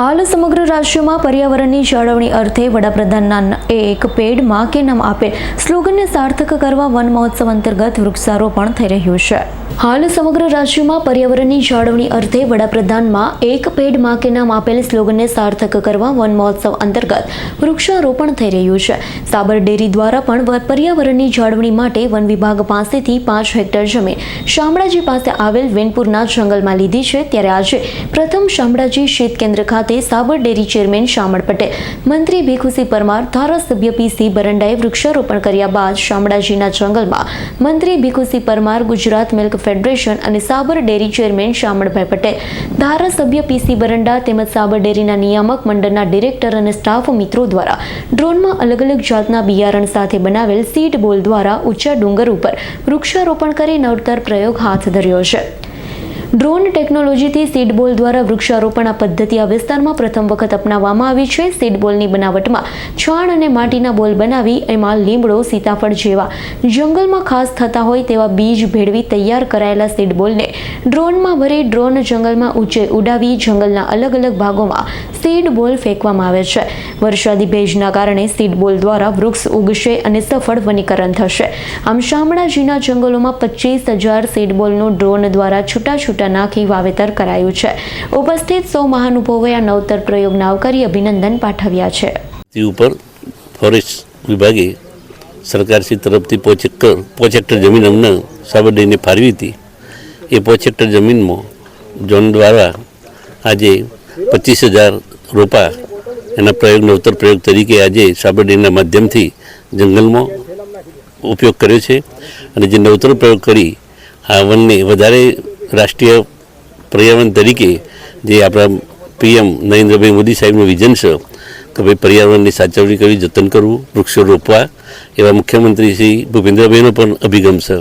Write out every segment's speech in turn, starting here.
હાલ સમગ્ર રાષ્ટ્રમાં પર્યાવરણની જાળવણી અર્થે વડાપ્રધાનના એક પેડમાં કે નામ આપેલ સ્લોગનને સાર્થક કરવા વન મહોત્સવ અંતર્ગત વૃક્ષારોપણ થઈ રહ્યું છે. હાલ સમગ્ર રાજ્યમાં પર્યાવરણની જાળવણી અર્થે વડાપ્રધાનમાં એક પેડમાં કે નામ આપેલ સ્લોગનને સાર્થક કરવા વન મહોત્સવ અંતર્ગત વૃક્ષારોપણ થઈ રહ્યું છે. સાબર ડેરી દ્વારા પણ પર્યાવરણની જાળવણી માટે વન વિભાગ પાસેથી પાંચ હેક્ટર જમીન શામળાજી પાસે આવેલ વેનપુરના જંગલમાં લીધી છે. ત્યારે આજે પ્રથમ શામળાજી શીત કેન્દ્ર ખાતે સાબર ડેરી ચેરમેન શામળ પટેલ, મંત્રી ભીખુસિંહ પરમાર, ધારાસભ્ય પીસી બરંડાએ વૃક્ષારોપણ કર્યા બાદ શામળાજીના જંગલમાં મંત્રી ભીખુસિંહ પરમાર, ગુજરાત મિલ્ક ફેડરેશન અને સાબર ડેરી ચેરમેન શામળભાઈ પટેલ, ધારાસભ્ય પીસી બરંડા તેમજ સાબર ડેરીના નિયામક મંડળના ડિરેક્ટર અને સ્ટાફ મિત્રો દ્વારા ડ્રોનમાં અલગ અલગ જાતના બિયારણ સાથે બનાવેલ સીડ બોલ દ્વારા ઊંચા ડુંગર ઉપર વૃક્ષારોપણ કરી નવતર પ્રયોગ હાથ ધર્યો છે. ડ્રોન ટેકનોલોજીથી સીડ બોલ દ્વારા વૃક્ષારોપણ આ પદ્ધતિ આ વિસ્તારમાં પ્રથમ વખત અપનાવવામાં આવી છે. સીડ બોલની બનાવટમાં છાણ અને માટીના બોલ બનાવી એમાં લીમડો, સીતાફળ જેવા જંગલમાં ખાસ થતા હોય તેવા બીજ ભેળવી તૈયાર કરાયેલા સીડબોલને ડ્રોનમાં ભરી ડ્રોન જંગલમાં ઊંચે ઉડાવી જંગલના અલગ અલગ ભાગોમાં સીડ બોલ ફેંકવામાં આવે છે. વરસાદી ભેજના કારણે સીડબોલ દ્વારા વૃક્ષ ઉગશે અને સફળ વનીકરણ થશે. આમ શામળાજીના જંગલોમાં પચીસ હજાર સીડ બોલનું ડ્રોન દ્વારા છૂટા-છૂટા નાખી વાવેતર કરાયું છે. ઉપસ્થિત સૌ મહાનુભાવોએ આ નવતર પ્રયોગને આવકારી અભિનંદન પાઠવ્યા છે. તે ઉપર ફોરેસ્ટ વિભાગે સરકારશ્રી તરફથી પોચ હેક્ટર હેક્ટર જમીન અમને સાબરડીને ફાળવી હતી. એ પોચ હેક્ટર જમીનમાં ઝોન દ્વારા આજે પચીસ હજાર રોપા એના પ્રયોગ, નવતર પ્રયોગ તરીકે આજે સાબરડીના માધ્યમથી જંગલમાં ઉપયોગ કર્યો છે. અને જે નવતર પ્રયોગ કરી, આ વનને વધારે રાષ્ટ્રીય પર્યાવરણ તરીકે જે આપણા પીએમ નરેન્દ્રભાઈ મોદી સાહેબનું વિઝન છે, કે ભાઈ પર્યાવરણની સાચવણી કરવી, જતન કરવું, વૃક્ષો રોપવા, એવા મુખ્યમંત્રી શ્રી ભૂપેન્દ્રભાઈનો પણ અભિગમ છે.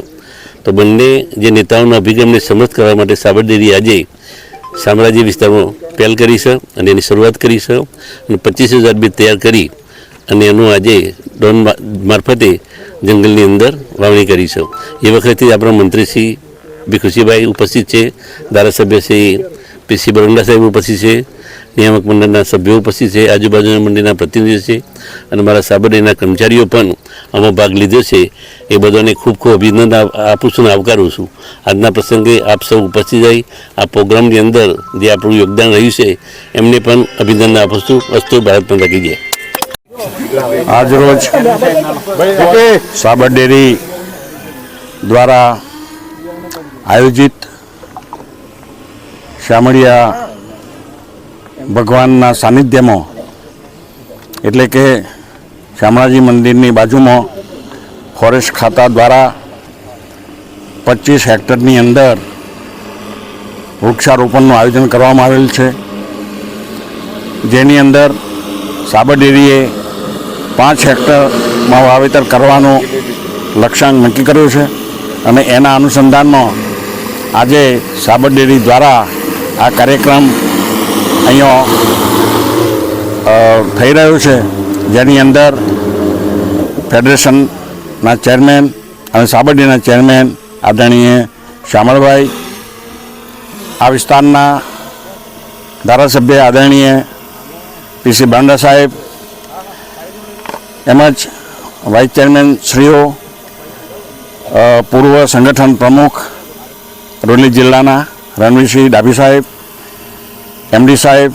તો બંને જે નેતાઓના અભિગમને સમર્થ કરવા માટે સાબરડેરી આજે સામ્રાજ્ય વિસ્તારમાં પહેલ કરી છે અને એની શરૂઆત કરી છે અને પચીસ હજાર બી તૈયાર કરી અને એનું આજે ડોન મારફતે જંગલની અંદર વાવણી કરી છે. એ વખતે આપણા મંત્રી શ્રી ભીખુસિંહભાઈ ઉપસ્થિત છે ધારાસભ્ય શ્રી પીસી બરંડા સાહેબ ઉપસ્થિત છે નિયામક મંડળના સભ્યો ઉપસ્થિત છે આજુબાજુના મંડળના પ્રતિનિધિઓ છે અને મારા સાબરડીના કર્મચારીઓ પણ આમાં ભાગ લીધો છે. એ બધાને ખૂબ ખૂબ અભિનંદન આપ- છું અને આવકારું છું. આજના પ્રસંગે આપ સૌ ઉપસ્થિત રહી આ પ્રોગ્રામની અંદર જે આપણું યોગદાન રહ્યું છે એમને પણ અભિનંદન આપું છું. વસ્તુ ભારત પણ રાખી જાય. આજરોજ સાબર ડેરી દ્વારા આયોજિત શામળિયા ભગવાનના સાનિધ્યમાં, એટલે કે શામળાજી મંદિરની બાજુમાં, ફોરેસ્ટ ખાતા દ્વારા પચીસ હેક્ટરની અંદર વૃક્ષારોપણનું આયોજન કરવામાં આવેલ છે. જેની અંદર સાબરડેરીએ પાંચ હેક્ટરમાં વાવેતર કરવાનો લક્ષ્યાંક નક્કી કર્યો છે અને એના અનુસંધાનમાં આજે સાબર ડેરી દ્વારા આ કાર્યક્રમ અહીંયા થઈ રહ્યો છે. જેની અંદર ફેડરેશનના ચેરમેન અને સાબર ડેરીના ચેરમેન આદરણીય શામળભાઈ, આ વિસ્તારના ધારાસભ્ય આદરણીય પીસી બાંડા સાહેબ તેમજ વાઇસ ચેરમેન શ્રીઓ પૂર્વ સંગઠન પ્રમુખ અરવલ્લી જિલ્લાના રણવીરસિંહ ડાભી સાહેબ, એમડી સાહેબ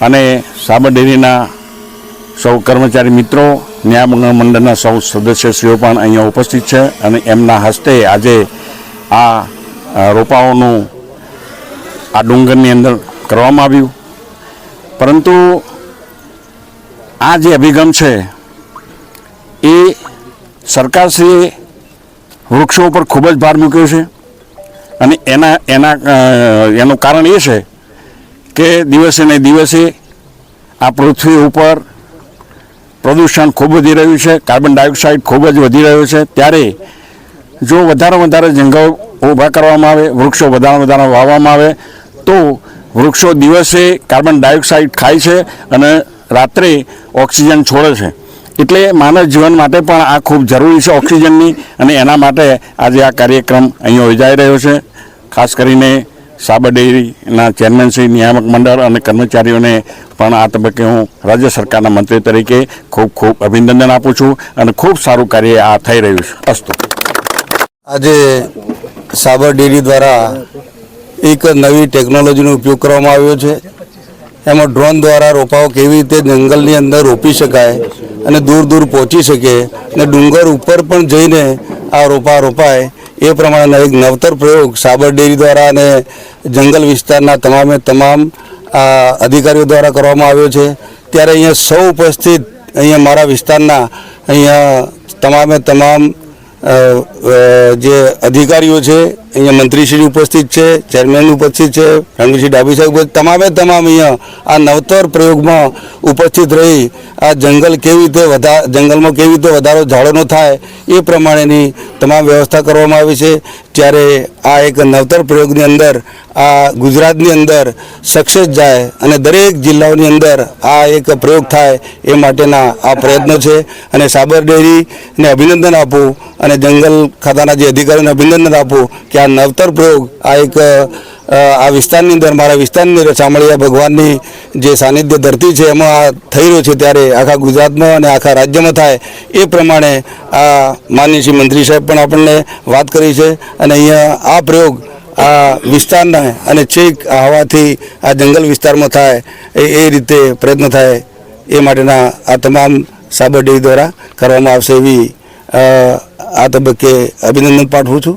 અને સાબર ડેરીના સૌ કર્મચારી મિત્રો, ન્યાય મંડળના સૌ સદસ્યશ્રીઓ પણ અહીંયા ઉપસ્થિત છે અને એમના હસ્તે આજે આ રોપાઓનું આ ડુંગરની અંદર કરવામાં આવ્યું. પરંતુ આ જે અભિગમ છે, એ સરકારશ્રીએ વૃક્ષો ઉપર ખૂબ જ ભાર મૂક્યો છે. અને એના એના એનું કારણ એ છે કે દિવસે ને દિવસે આ પૃથ્વી ઉપર પ્રદૂષણ ખૂબ વધી રહ્યું છે, કાર્બન ડાયોક્સાઇડ ખૂબ જ વધી રહ્યો છે. ત્યારે જો વધારે વધારે જંગલ ઊભા કરવામાં આવે, વૃક્ષો વધારે વધારે વાવવામાં આવે, તો વૃક્ષો દિવસે કાર્બન ડાયોક્સાઇડ ખાય છે અને રાત્રે ઓક્સિજન છોડે છે. એટલે માનવ જીવન માટે પણ આ ખૂબ જરૂરી છે ઓક્સિજનની અને એના માટે આજે આ કાર્યક્રમ અહીં યોજાઈ રહ્યો છે. ખાસ કરીને સાબર ડેરીના ચેરમેનશ્રી નિયામક મંડળ અને કર્મચારીઓને પણ આ તબક્કે હું રાજ્ય સરકારના મંત્રી તરીકે ખૂબ ખૂબ અભિનંદન આપું છું અને ખૂબ સારું કાર્ય આ થઈ રહ્યું છે. અસ્તુ. આજે સાબર ડેરી દ્વારા એક નવી ટેકનોલોજીનો ઉપયોગ કરવામાં આવ્યો છે. એમાં ડ્રોન દ્વારા રોપાઓ કેવી રીતે જંગલની અંદર રોપી શકાય અને દૂર દૂર પહોંચી શકે અને ડુંગર ઉપર પણ જઈને આ રોપા રોપાય, એ પ્રમાણેનો એક નવતર પ્રયોગ સાબર ડેરી દ્વારા અને જંગલ વિસ્તારના તમામે તમામ આ અધિકારીઓ દ્વારા કરવામાં આવ્યો છે. ત્યારે અહીંયા સૌ ઉપસ્થિત અહીંયા મારા વિસ્તારના અહીંયા તમામે તમામ જે અધિકારીઓ છે અહીંયા મંત્રીશ્રી ઉપસ્થિત છે, ચેરમેન ઉપસ્થિત છે રણવીરસિંહ ડાભી સાહેબ તમામે તમામ અહીંયા આ નવતર પ્રયોગમાં ઉપસ્થિત રહી આ જંગલ કેવી રીતે વધા, જંગલમાં કેવી રીતે વધારો ઝાડોનો થાય એ પ્રમાણેની તમામ વ્યવસ્થા કરવામાં આવી છે. ત્યારે આ એક નવતર પ્રયોગની અંદર, આ ગુજરાતની અંદર સક્સેસ જાય અને દરેક જિલ્લાઓની અંદર આ એક પ્રયોગ થાય એ માટેના આ પ્રયત્નો છે. અને સાબર ડેરીને અભિનંદન આપું અને જંગલ ખાતાના જે અધિકારીઓને અભિનંદન આપું કે આ નવતર પ્રયોગ, આ એક આ વિસ્તારની અંદર, મારા વિસ્તારની અંદર ચામળિયા ભગવાનની જે સાનિધ્ય ધરતી છે, એમાં આ થઈ રહ્યો છે ત્યારે આખા ગુજરાતમાં અને આખા રાજ્યમાં થાય, એ પ્રમાણે આ માન્ય શ્રી મંત્રી સાહેબ પણ આપણને વાત કરી છે અને અહીંયા આ પ્રયોગ આ વિસ્તારના અને છેક હવાથી આ જંગલ વિસ્તારમાં થાય, એ રીતે પ્રયત્ન થાય, એ માટેના આ તમામ સાબર દ્વારા કરવામાં આવશે એવી આ તબક્કે અભિનંદન પાઠવું છું.